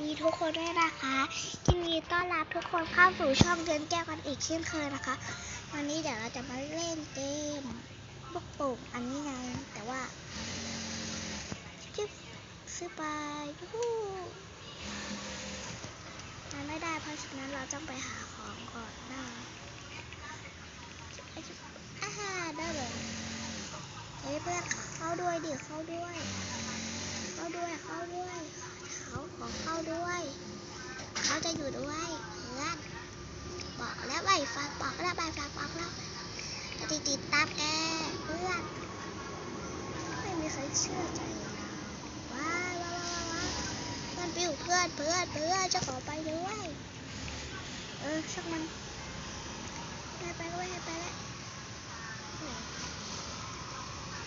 ดีทุกคนด้วยนะคะยินดีต้อนรับทุกคนเข้าสู่ช่องเดือนแก้วกันอีกเช่นเคยนะคะ วันนี้เดี๋ยวเราจะมาเล่นเกมลูกโป่งอันนี้ไงแต่ว่าจิ๊บซื้อไปยูฮูมันไม่ได้เพราะฉะนั้นเราต้องไปหาของก่อนนะอาหาได้เลยเฮ้ยเพื่อนเข้าด้วยดิเข้าด้วย เข้าด้วยเข้าด้วย เขาขอเข้าด้วย เขาจะอยู่ด้วยเพื่อนบอกแล้วใบฟังบอกแล้วใบฟังบอกแล้วจะติดติดตามแกเพื่อนไม่มีใครเชื่อใจนะว้าวว้าวว้าว้าวเพื่อนปิวเพื่อนเพื่อนเพื่อนจะขอไปด้วยเออช่างมันให้ไปก็ไม่ให้ไปแล้ว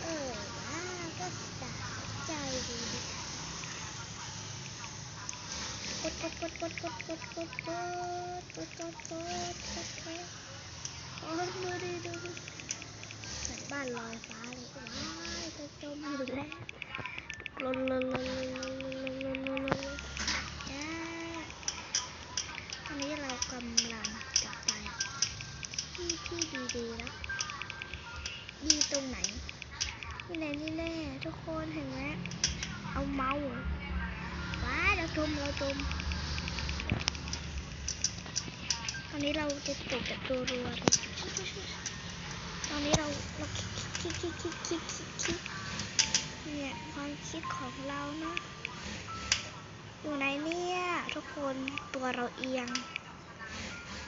เออว้าวก็สะใจดี กดกดกดกดกดกดกดกดกดกดกดกดกดโอ้ยดูดิดูดิเหมือนบ้านลอยฟ้าเลยว้ายจะจมอยู่แล้วลนลนลนลนลนลนลนลนจ้าตอนนี้เรากำลังจะไปที่ที่ดีๆแล้วดีตรงไหนนี่แน่นี่แน่ทุกคนเห็นไหมเอาเมาส์ว้าเรา จมเราจมตอนนี้เราจะตกแบบรัวๆเลยตอนนี้เราเราคิดคิดคิดคิดคิดคิดเนี่ยความคิดของเรานะอยู่ไหนเนี่ยทุกคนตัวเราเอียง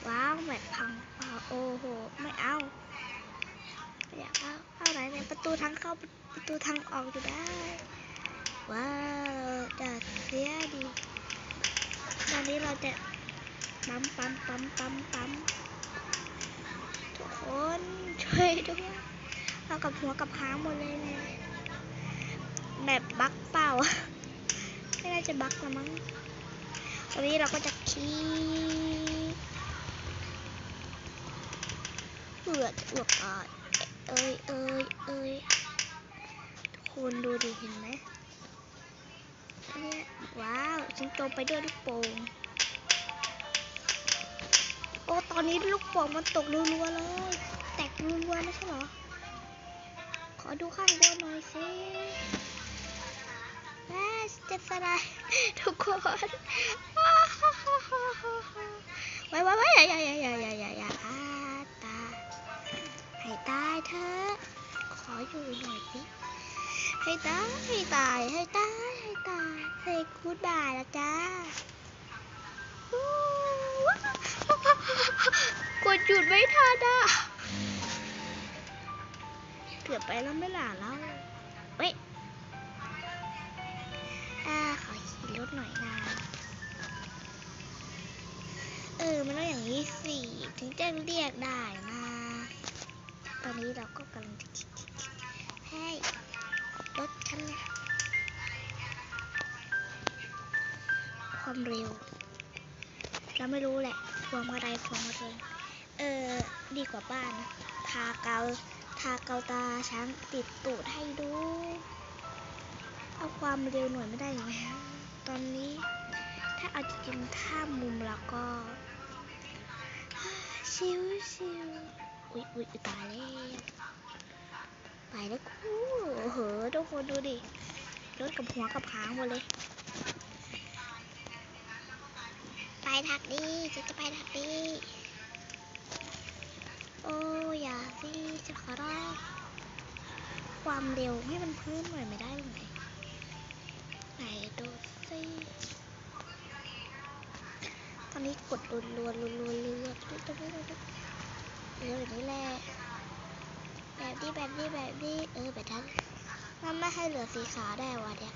ว้าวแบบพังเปล่าโอ้โหไม่เอาไม่อยากเข้าเข้าไหนเนี่ยประตูทางเข้าประตูทางออกอยู่ได้ ว้าวดัดเสียดีตอนนี้เราจะปั๊มปั๊มปั๊มปั๊มปั๊มทุกคนช่วยด้วยเรากับหัวกับหางหมดเลยเนี่ยแบบบักเปล่าไม่น่าจะบักละมั้งตอนนี้เราก็จะขี่เอือดอวกอ่อนเอ้ยเอ้ยเอ้ยทุกคนดูดิเห็นไหม เนี่ยว้าวฉันโจมไปด้วยลูกโป่งโอ้ตอนนี้ลูกโป่งมันตกรัวๆเลย แตกรัวๆไม่ใช่หรอ ขอดูข้างบนหน่อยสิแม่จะสลายทุกคนไว้ไว้ไว้อย่าอย่าอย่าอย่าอย่าอย่าตาให้ตายเถอะขออยู่หน่อยสิให้ตายให้ตายให้ตาย ตายเซกูดบายแล้วจ้ากดหยุดไม่ทันอะเกือบไปแล้วไม่หล่ะแล้วเว้ยอ่าขอขี่รถหน่อยนะเออ มันต้องอย่างนี้สิถึงจะเรียกได้นะ ตอนนี้เราก็กำลังจะให้รถคันเนี่ย ความเร็ว เราไม่รู้แหละพวงมาลัยพวงมาลัยเออดีกว่าบ้าน ทาเกาทาเกาตาช้างติดตูดให้ดู เอาความเร็วหน่อยไม่ได้ไหมตอนนี้ถ้าเอาจริงถ้ามุมแล้วก็ ชิวชิวๆอุ๊ยอุ๊ยตายแล้วไปแล้วกูโอ้โหทุกคนดูดิรถกับหัวกับหางหมดเลย ไปทักดีจะจะไปทักดี โอ้อย่าสิจะขอร้องความเร็วให้มันเพิ่มหน่อยไม่ได้หรือไงไหนดูสิตอนนี้กดรัวรัวรัวรัวรัวตรงนี้ตรงนี้เออแบบนี้แหละแบบนี้แบบนี้แบบนี้เออแบบนั้นมันไม่ให้เหลือสีขาวได้วะเนี่ย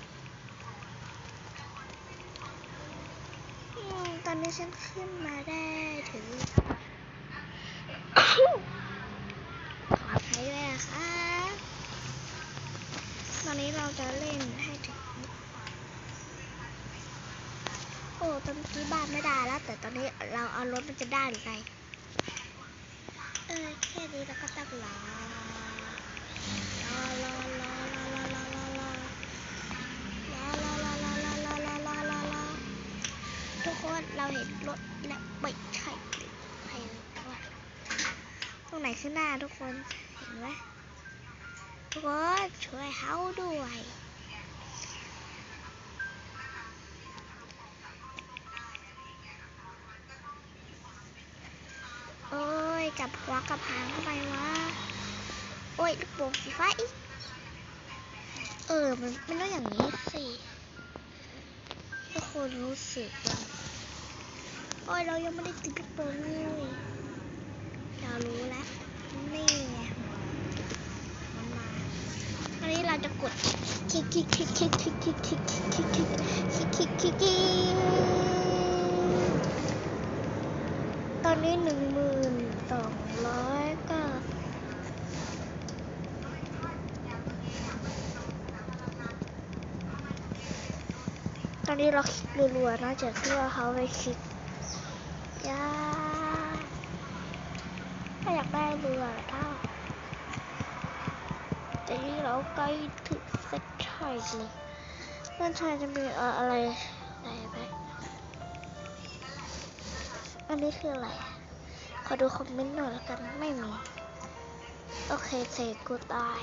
ตอนนี้ฉันขึ้นมาได้ถึงขออภัยด้วยนะคะตอนนี้เราจะเล่นให้ถึง โอ้ตอนกี้บ้านไม่ได้แล้ว แต่ตอนนี้เราเอารถมันจะได้หรือไงเออแค่นี้เราก็ต้องรอรอรอรอร เราเห็นรถและไม่ใช่ใครว่าตรงไหนขึ้นหน้าทุกคนเห็นไหมทุกคนช่วยเขาด้วยโอ้ยกับหัวกับหางทำไมวะโอ้ยลูกโป่งสีฟ้าอีกเออ มันมันต้องอย่างนี้สิทุกคนรู้สึกว่า โอ้ยเรายังไม่ได้ติดลูกโป่งเลยเรารู้แล้วนี่ไงมันมาตอนนี้เราจะกดคลิกคลิกคลิกคลิกคลิกคลิกคลิกคลิกคลิกคลิกคลิกคลิกคลิกตอนนี้หนึ่งหมื่นสองร้อยก้าตอนนี้เราคลิกรัวๆนะจากที่ว่าเขาไปคลิก ยาถ้าอยากได้เรือถ้าแต่นี่เราใกล้ถึงเส้นชัยเลยเส้นชัยจะมีเอ่ออะไรไหนไหมอันนี้คืออะไร ขอดูคอมเมนต์หน่อยแล้วกันไม่มี โอเคเสกกูตาย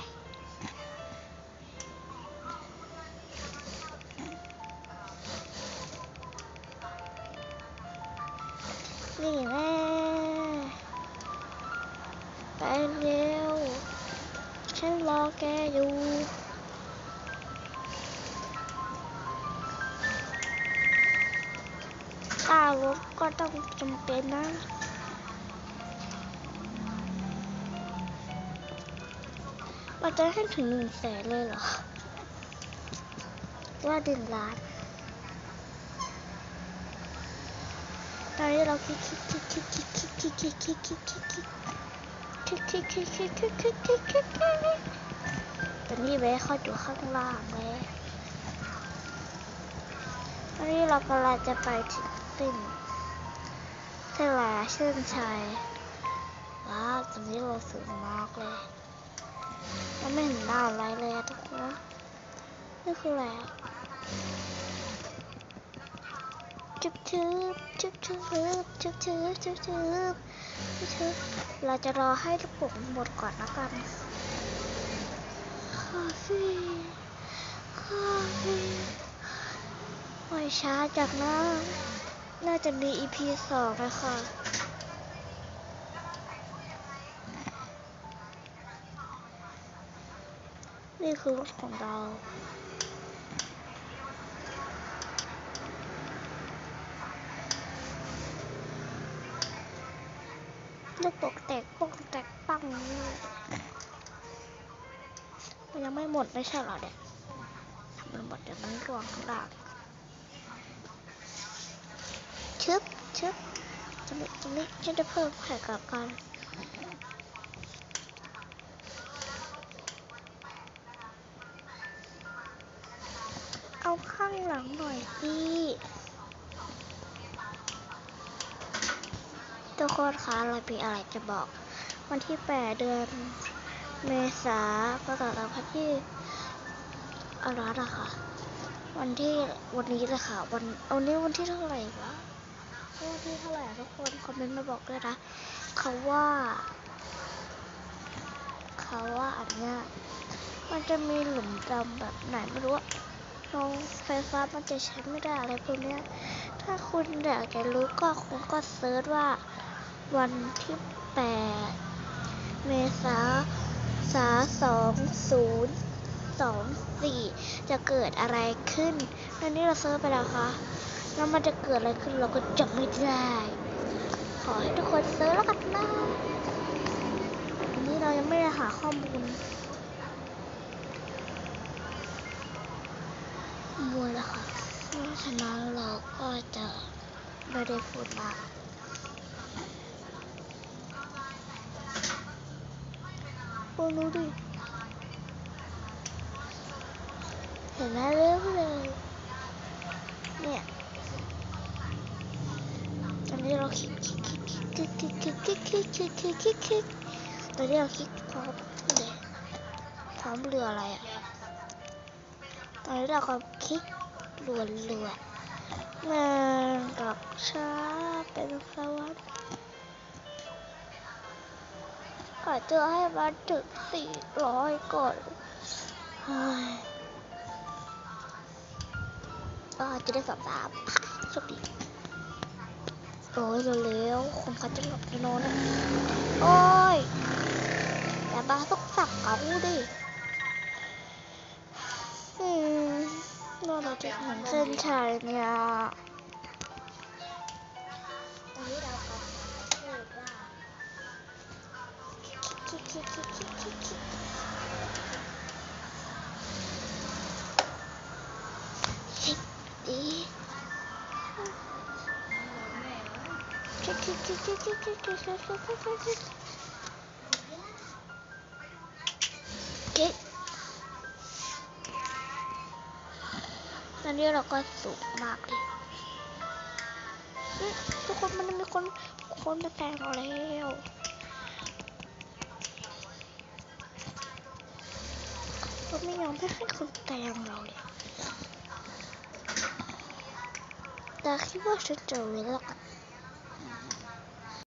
ารถก็ต้องจำเป็นนะเราจะให้ถึงหนึ่งแสนเลยเหรอ ว่าหนึ่งล้าน ตอนนี้เราคลิกคิกคิกคิกคิกคิกคิกคิกคิกคิกคิกคิกคิกคิกคิกคิกคลิกคลิกคลิกคลิกตอนนี้เว้เขาอยู่ข้างล่างเลยตอนนี้เรากำลังจะไปถึง สิ้นเส้นแหลเส้นชัยว้าวตอนนี้เราสูงมากเลยเราไม่เห็นด้านอะไรเลยทุกคนนี่คืออะไรจุบจุบจุบจุบจุบจุบจุบจุบจุบจุบเราจะรอให้ลูกโป่งหมดก่อนนะกันคาเฟ่คาเฟ่ไม่ช้าจากนั้น น่าจะมี EP สองนะคะนี่คือรถของเราลูกปกแตกปกแตกปังเลยมันยังไม่หมดไม่ใช่หรอเด็กทำมันหมดเดี๋ยวมันร่วงข้างล่าง ชึบชึบตรงนี้ตรงนี้ฉันจะเพิ่มแผ่กับกันเอาข้างหลังหน่อยสิทุกคนคะเรามีอะไรจะบอก วันที่ 8 เดือนเมษาประกาศรางวัลที่อะไรนะค่ะ วันที่วันนี้เลยค่ะ วันวันนี้วันที่เท่าไหร่วะ วันที่เท่าไหร่ทุกคนคอมเมนต์มาบอกด้วยนะเขาว่าเขาว่าอันเนี้ยมันจะมีหลุมดำแบบไหนไม่รู้อะลงไฟฟ้ามันจะใช้ไม่ได้อะไรพวกเนี้ย ถ้าคุณอยากจะรู้ก็คุณก็เซิร์ชว่าวันที่แปดเมษาสาสองศูนย์สองสี่จะเกิดอะไรขึ้นตอนนี้เราเซิร์ชไปแล้วค่ะ แล้วมันจะเกิดอะไรขึ้นเราก็จำไม่ได้ ขอให้ทุกคนเซิร์ชแล้วกันนะอันนี้เรายังไม่ได้หาข้อมูลมูลแล้วค่ะเพราะฉะนั้นเราก็จะไม่ได้พูดมากโอ้รู้ดิ เห็นไหมเร็วเลย เนี่ย ตอนนี้เราคลิกคลิกคลิกคลิกคลิกค ลิกคลิกคลิกคลิกตอนนี้เราคลิกพร้อมเลยพร้อมเรืออะไรอะตอนนี้เราก็คลิกรัวรัวแม่กับช้าเป็นสวัสดิ์อาจจะให้มันถึงสี่ร้อยก่อนเฮ้ยก็จะได้สอบสามโชคดี โอ้ยเร็วๆคนเขาจะหลับจะนอนแล้วโอ้ยอย่าบ้าต้องสับเอาดิอืมเราเราจะถึงเส้นชัยเนี่ยตอนนี้เราก็พูดว่าคิกคิกคิกคิกคิก ตอนนี้เราก็สูงมากเลยทุกคนมันมีคนคนมาแต่งเราแล้วเราไม่ยอมให้ให้คนแต่งเราเลยแต่คิดว่าฉันจะเวลา